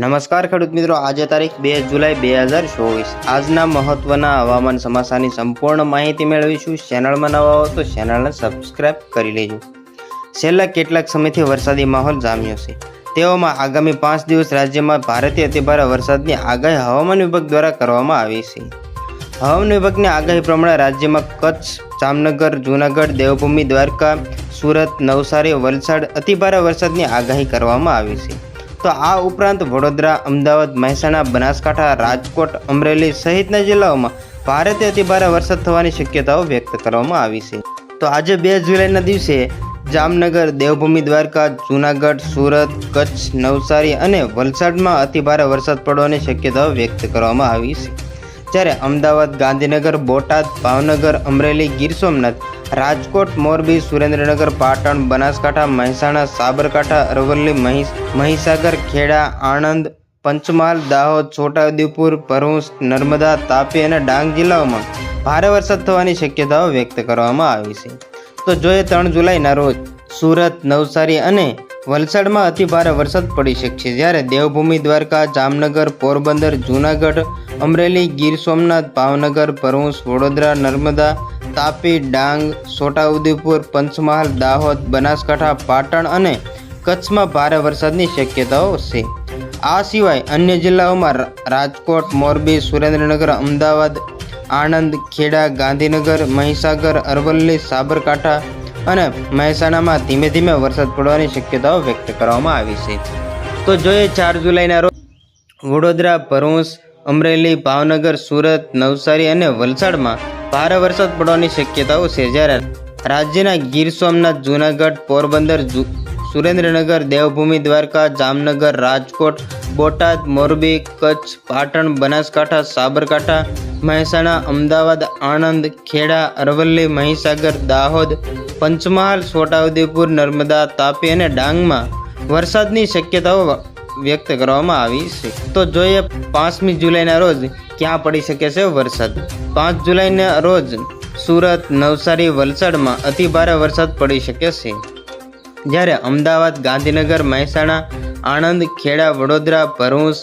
નમસ્કાર ખેડૂત મિત્રો. આજે તારીખ બે જુલાઈ બે હજાર ચોવીસ. આજના મહત્વના હવામાન સમાચારની સંપૂર્ણ માહિતી મેળવીશું. ચેનલમાં નવા હો તો ચેનલને સબસ્ક્રાઇબ કરી લેજો. છેલ્લા કેટલાક સમયથી વરસાદી માહોલ જામ્યો છે. તેઓમાં આગામી પાંચ દિવસ રાજ્યમાં ભારેથી અતિભારે વરસાદની આગાહી હવામાન વિભાગ દ્વારા કરવામાં આવી છે. હવામાન વિભાગની આગાહી પ્રમાણે રાજ્યમાં કચ્છ, જામનગર, જૂનાગઢ, દેવભૂમિ, દ્વારકા, સુરત, નવસારી, વલસાડ અતિભારે વરસાદની આગાહી કરવામાં આવી છે. તો આ ઉપરાંત વડોદરા, અમદાવાદ, મહેસાણા, બનાસકાંઠા, રાજકોટ, અમરેલી સહિતના જિલ્લાઓમાં ભારેથી અતિભારે વરસાદ થવાની શક્યતાઓ વ્યક્ત કરવામાં આવી છે. તો આજે બે જુલાઈના દિવસે જામનગર, દેવભૂમિ, દ્વારકા, જૂનાગઢ, સુરત, કચ્છ, નવસારી અને વલસાડમાં અતિભારે વરસાદ પડવાની શક્યતાઓ વ્યક્ત કરવામાં આવી છે. જ્યારે અમદાવાદ, ગાંધીનગર, બોટાદ, ભાવનગર, અમરેલી, ગીર સોમનાથ, રાજકોટ, મોરબી, સુરેન્દ્રનગર, પાટણ, બનાસકાંઠા, મહેસાણા, સાબરકાંઠા, અરવલ્લી, મહી, મહીસાગર, ખેડા, આણંદ, પંચમહાલ, દાહોદ, છોટાઉદેપુર, ભરૂચ, નર્મદા, તાપી અને ડાંગ જિલ્લાઓમાં ભારે વરસાદ થવાની શક્યતાઓ વ્યક્ત કરવામાં આવી છે. તો જોઈએ ત્રણ જુલાઈના રોજ સુરત, નવસારી અને વલસાડમાં અતિભારે વરસાદ પડી શકશે, જ્યારે દેવભૂમિ દ્વારકા, જામનગર, પોરબંદર, જૂનાગઢ અમરેલી ગીર સોમનાથ, ભાવનગર, ભરૂચ, વડોદરા, નર્મદા, તાપી, ડાંગ, છોટાઉદેપુર, પંચમહાલ, દાહોદ, બનાસકાંઠા, પાટણ અને કચ્છમાં ભારે વરસાદની શક્યતાઓ છે. આ સિવાય અન્ય જિલ્લાઓમાં રાજકોટ, મોરબી, સુરેન્દ્રનગર, અમદાવાદ, આણંદ, ખેડા, ગાંધીનગર, મહીસાગર, અરવલ્લી, સાબરકાંઠા અને મહેસાણામાં ધીમે ધીમે વરસાદ પડવાની શક્યતાઓ વ્યક્ત કરવામાં આવી છે. તો જોઈએ ચાર જુલાઈના રોજ વડોદરા, ભરૂચ અમરેલી, ભાવનગર, સુરત, નવસારી અને વલસાડમાં ભારે વરસાદ પડવાની શક્યતાઓ છે. જ્યારે રાજ્યના ગીર સોમનાથ, જૂનાગઢ, પોરબંદર સુરેન્દ્રનગર, દેવભૂમિ, દ્વારકા, જામનગર, રાજકોટ, બોટાદ, મોરબી, કચ્છ, પાટણ, બનાસકાંઠા, સાબરકાંઠા, મહેસાણા, અમદાવાદ, આણંદ, ખેડા, અરવલ્લી, મહીસાગર, દાહોદ, પંચમહાલ, છોટાઉદેપુર, નર્મદા, તાપી અને ડાંગમાં વરસાદની શક્યતાઓ વ્યક્ત કરવામાં આવી છે. તો જોઈએ પાંચમી જુલાઈના રોજ ક્યાં પડી શકે છે વરસાદ? પાંચ જુલાઈના રોજ સુરત, નવસારી, વલસાડમાં અતિભારે વરસાદ પડી શકે છે. જ્યારે અમદાવાદ, ગાંધીનગર, મહેસાણા, આણંદ, ખેડા, વડોદરા, ભરૂચ,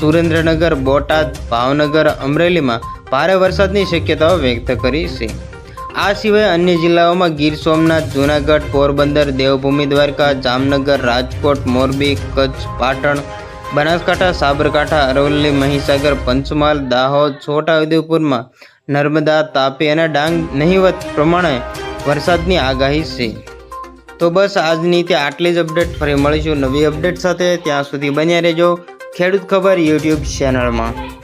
સુરેન્દ્રનગર, બોટાદ, ભાવનગર, અમરેલીમાં ભારે વરસાદની શક્યતાઓ વ્યક્ત કરી છે. આ સિવાય અન્ય જિલ્લાઓમાં ગીર સોમનાથ, જૂનાગઢ, પોરબંદર, દેવભૂમિ, દ્વારકા, જામનગર, રાજકોટ, મોરબી, કચ્છ, પાટણ, બનાસકાંઠા, સાબરકાંઠા, અરવલ્લી, મહીસાગર, પંચમહાલ, દાહોદ છોટાઉદેપુરમાં નર્મદા, તાપી અને ડાંગ નહીવત પ્રમાણે વરસાદની આગાહી છે. તો બસ આજની ત્યાં આટલી જ અપડેટ. ફરી મળીશું નવી અપડેટ સાથે. ત્યાં સુધી બન્યા રહેજો ખેડૂત ખબર યુટ્યુબ ચેનલમાં.